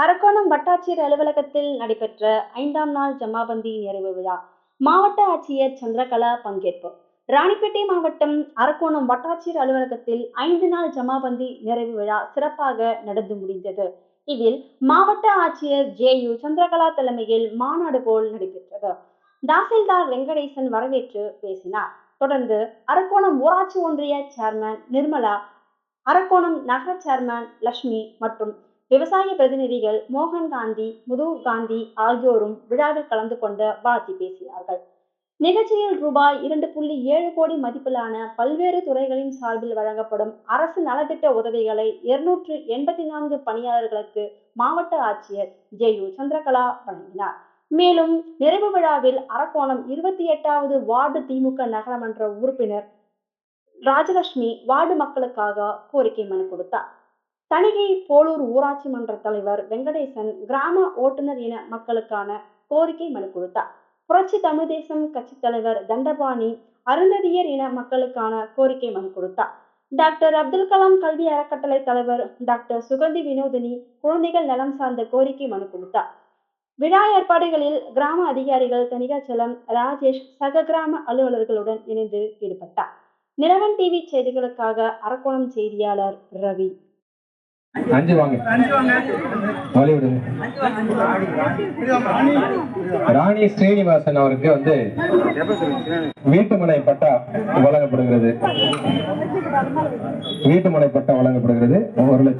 அரக்கோணம் வட்டாட்சியர் அலுவலகத்தில் நடைபெற்ற ஐந்தாம் நாள் ஜமாபந்தி நிறைவு விழா. மாவட்ட ஆட்சியர் சந்திரகலா பங்கேற்பு. ராணிப்பேட்டை மாவட்டம் அரக்கோணம் வட்டாட்சியர் அலுவலகத்தில் ஐந்து நாள் ஜமாபந்தி நிறைவு விழா சிறப்பாக நடந்து முடிந்தது. இதில் மாவட்ட ஆட்சியர் ஜே யு சந்திரகலா தலைமையில் மாநாடு போல் நடைபெற்றது. தாசில்தார் வெங்கடேசன் வரவேற்று பேசினார். தொடர்ந்து அரக்கோணம் ஊராட்சி ஒன்றிய சேர்மன் நிர்மலா அரக்கோணம் நகர சேர்மன் லட்சுமி மற்றும் விவசாய பிரதிநிதிகள் மோகன் காந்தி முதுர் காந்தி ஆகியோரும் விழாவில் கலந்து கொண்டு வாழ்த்தி பேசினார்கள். நிகழ்ச்சியில் ரூபாய் இரண்டு புள்ளி ஏழு கோடி மதிப்பிலான பல்வேறு துறைகளின் சார்பில் வழங்கப்படும் அரசு நலத்திட்ட உதவிகளை இருநூற்று எண்பத்தி நான்கு பணியாளர்களுக்கு மாவட்ட ஆட்சியர் ஜே யு சந்திரகலா வழங்கினார். மேலும் நிறைவு விழாவில் அரக்கோணம் இருபத்தி எட்டாவது வார்டு திமுக நகரமன்ற உறுப்பினர் ராஜலட்சுமி வார்டு மக்களுக்காக கோரிக்கை மனு கொடுத்தார். தணிகை போலூர் ஊராட்சி மன்ற தலைவர் வெங்கடேசன் கிராம ஓட்டுநர் இன மக்களுக்கான கோரிக்கை மனு கொடுத்தார். புரட்சி தமிழ் தேசம் கட்சி தலைவர் தண்டபாணி அருந்ததியர் இன மக்களுக்கான கோரிக்கை மனு கொடுத்தார். டாக்டர் அப்துல் கலாம் கல்வி அறக்கட்டளை தலைவர் டாக்டர் சுகந்தி வினோதினி குழந்தைகள் நலம் சார்ந்த கோரிக்கை மனு கொடுத்தார். விழா ஏற்பாடுகளில் கிராம அதிகாரிகள் தணிகாச்சலம் ராஜேஷ் சக கிராம அலுவலர்களுடன் இணைந்து ஈடுபட்டார். நிலவன் டிவி செய்திகளுக்காக அரக்கோணம் செய்தியாளர் ரவி. அஞ்சு வாங்க. வழி விடுங்க. ராணி ஸ்ரீனிவாசன் அவருக்கு வந்து வீட்டுமனை பட்டா வழங்கப்படுகிறது. வீட்டுமனை பட்டா வழங்கப்படுகிறது. ஒரு லட்சம்